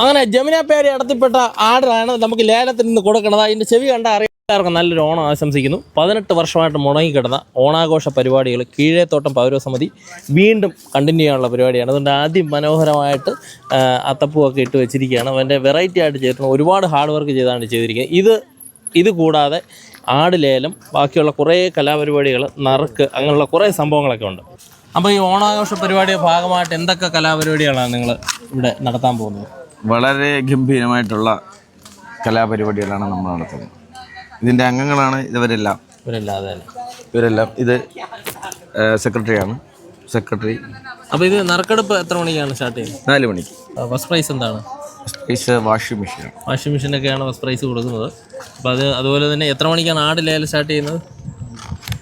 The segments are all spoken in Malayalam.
അങ്ങനെ ജമുന പേര് ഇടത്തിൽപ്പെട്ട ആടാണ് നമുക്ക് ലേലത്തിൽ നിന്ന് കൊടുക്കുന്നത്. അതിന്റെ ചെവി കണ്ട അറിയാർക്കും നല്ലൊരു ഓണം ആശംസിക്കുന്നു. പതിനെട്ട് വർഷമായിട്ട് മുടങ്ങിക്കിടന്ന ഓണാഘോഷ പരിപാടികൾ കീഴേത്തോട്ടം പൗരസമിതി വീണ്ടും കണ്ടിന്യൂ ചെയ്യാനുള്ള പരിപാടിയാണ്. അതുകൊണ്ട് ആദ്യം മനോഹരമായിട്ട് അത്തപ്പൂവൊക്കെ ഇട്ട് വെച്ചിരിക്കുകയാണ്. അവന്റെ വെറൈറ്റി ആയിട്ട് ചെയ്തിട്ടുണ്ട്. ഒരുപാട് ഹാർഡ് വർക്ക് ചെയ്താണ് ചെയ്തിരിക്കുന്നത്. ഇത് ഇത് കൂടാതെ ആട് ലേലം ബാക്കിയുള്ള കുറേ കലാപരിപാടികൾ നറുക്ക് അങ്ങനെയുള്ള കുറേ സംഭവങ്ങളൊക്കെ ഉണ്ട്. അപ്പോൾ ഈ ഓണാഘോഷ പരിപാടിയുടെ ഭാഗമായിട്ട് എന്തൊക്കെ കലാപരിപാടികളാണ് നിങ്ങൾ ഇവിടെ നടത്താൻ പോകുന്നത്? വളരെ ഗംഭീരമായിട്ടുള്ള കലാപരിപാടികളാണ് നമ്മൾ നടത്തുന്നത്. ഇതിന്റെ അംഗങ്ങളാണ് ഇവരെല്ലാം. ഇവരെല്ലാം ഇത് സെക്രട്ടറിയാണ്. സെക്രട്ടറി. അപ്പോൾ ഇത് നറുക്കെടുപ്പ് എത്ര മണിക്കാണ് സ്റ്റാർട്ട് ചെയ്യുന്നത്? നാല് മണിക്ക് ഫസ്റ്റ് പ്രൈസ് എന്താണ്? പ്രൈസ് വാഷിംഗ് മെഷീൻ വാഷിംഗ് മെഷീനൊക്കെയാണ് ഫസ്റ്റ് പ്രൈസ് കൊടുക്കുന്നത്. അപ്പോൾ അത് അതുപോലെ തന്നെ എത്ര മണിക്കാണ് ആട് ലേലം സ്റ്റാർട്ട് ചെയ്യുന്നത്?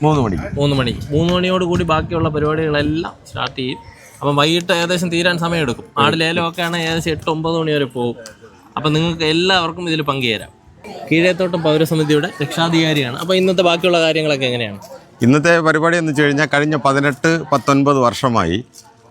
മൂന്ന് മണി മൂന്ന് മണി. മൂന്ന് മണിയോട് കൂടി ബാക്കിയുള്ള പരിപാടികളെല്ലാം സ്റ്റാർട്ട് ചെയ്യും. അപ്പം വൈകിട്ട് ഏകദേശം തീരാൻ സമയമെടുക്കും. ആട് ലേലമൊക്കെയാണ് ഏകദേശം എട്ട് ഒമ്പത് മണി വരെ പോകും. അപ്പം നിങ്ങൾക്ക് എല്ലാവർക്കും ഇതിൽ പങ്കുചേരാം. കീഴേത്തോട്ടം പൗരസമിതിയുടെ രക്ഷാധികാരിയാണ്. അപ്പോൾ ഇന്നത്തെ ബാക്കിയുള്ള കാര്യങ്ങളൊക്കെ എങ്ങനെയാണ്? ഇന്നത്തെ പരിപാടി എന്ന് വെച്ച് കഴിഞ്ഞാൽ കഴിഞ്ഞ പതിനെട്ട് പത്തൊൻപത് വർഷമായി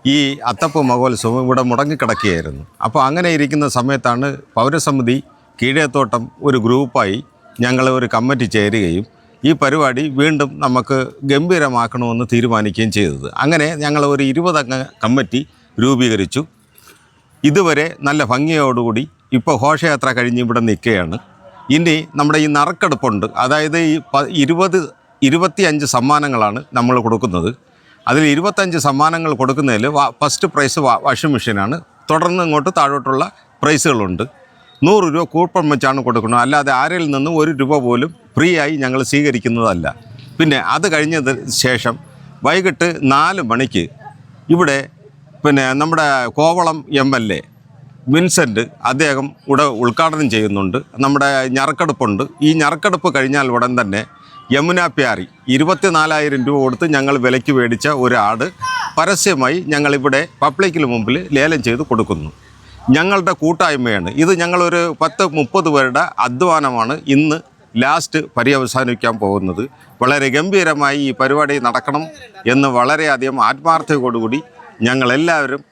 ഈ അത്തപ്പ് മഹോത്സവം ഇവിടെ മുടങ്ങിക്കിടക്കുകയായിരുന്നു. അപ്പോൾ അങ്ങനെ ഇരിക്കുന്ന സമയത്താണ് പൗരസമിതി കീഴേത്തോട്ടം ഒരു ഗ്രൂപ്പായി ഞങ്ങൾ ഒരു കമ്മിറ്റി ചേരുകയും ഈ പരിപാടി വീണ്ടും നമുക്ക് ഗംഭീരമാക്കണമെന്ന് തീരുമാനിക്കുകയും ചെയ്തത്. അങ്ങനെ ഞങ്ങൾ ഒരു ഇരുപതംഗ കമ്മിറ്റി രൂപീകരിച്ചു. ഇതുവരെ നല്ല ഭംഗിയോടുകൂടി ഇപ്പോൾ ഘോഷയാത്ര കഴിഞ്ഞ് ഇവിടെ നിൽക്കുകയാണ്. ഇനി നമ്മുടെ ഈ നറുക്കെടുപ്പുണ്ട്. അതായത് ഈ പ ഇരുപത് ഇരുപത്തിയഞ്ച് സമ്മാനങ്ങളാണ് നമ്മൾ കൊടുക്കുന്നത്. അതിൽ ഇരുപത്തഞ്ച് സമ്മാനങ്ങൾ കൊടുക്കുന്നതിൽ ഫസ്റ്റ് പ്രൈസ് വാഷിംഗ് മെഷീനാണ്. തുടർന്ന് ഇങ്ങോട്ട് താഴോട്ടുള്ള പ്രൈസുകളുണ്ട്. നൂറ് രൂപ കൂപ്പൺ വെച്ചാണ് കൊടുക്കുന്നത്. അല്ലാതെ ആരിൽ നിന്ന് ഒരു രൂപ പോലും ഫ്രീ ആയി ഞങ്ങൾ സ്വീകരിക്കുന്നതല്ല. പിന്നെ അത് കഴിഞ്ഞ ശേഷം വൈകിട്ട് നാല് മണിക്ക് ഇവിടെ പിന്നെ നമ്മുടെ Kovalam M L A Vincent അദ്ദേഹം ഇവിടെ ഉദ്ഘാടനം ചെയ്യുന്നുണ്ട്. നമ്മുടെ ഞറക്കെടുപ്പുണ്ട് ഈ ഞറക്കെടുപ്പ് കഴിഞ്ഞാൽ ഉടൻ തന്നെ യമുന പ്യാരി ഇരുപത്തിനാലായിരം രൂപ കൊടുത്ത് ഞങ്ങൾ വിലയ്ക്ക് മേടിച്ച ഒരു ആട് പരസ്യമായി ഞങ്ങളിവിടെ പബ്ലിക്കിന് മുമ്പിൽ ലേലം ചെയ്ത് കൊടുക്കുന്നു. ഞങ്ങളുടെ കൂട്ടായ്മയാണ്. ഇത് ഞങ്ങളൊരു പത്ത് മുപ്പത് പേരുടെ അധ്വാനമാണ് ഇന്ന് ലാസ്റ്റ് പര്യവസാനിക്കാൻ പോകുന്നത്. വളരെ ഗംഭീരമായി ഈ പരിപാടി നടക്കണം എന്ന് വളരെയധികം ആത്മാർത്ഥതയോടുകൂടി ഞങ്ങളെല്ലാവരും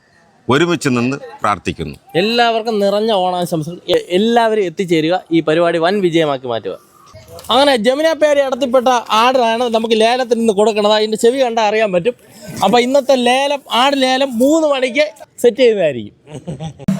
ഒരുമിച്ച് നിന്ന് പ്രാർത്ഥിക്കുന്നു. എല്ലാവർക്കും നിറഞ്ഞ ഓണാശംസകൾ. എല്ലാവരും എത്തിച്ചേരുക. ഈ പരിപാടി വൻ വിജയമാക്കി മാറ്റുക. അങ്ങനെ ജമുന പേര് ഇടത്തിൽപ്പെട്ട ആടാണ് നമുക്ക് ലേലത്തിൽ നിന്ന് കൊടുക്കുന്നത്. അതിന്റെ ചെവി കണ്ടാൽ അറിയാൻ പറ്റും. അപ്പോൾ ഇന്നത്തെ ലേലം ആട് ലേലം മൂന്ന് മണിക്ക് സെറ്റ് ചെയ്യുന്നതായിരിക്കും.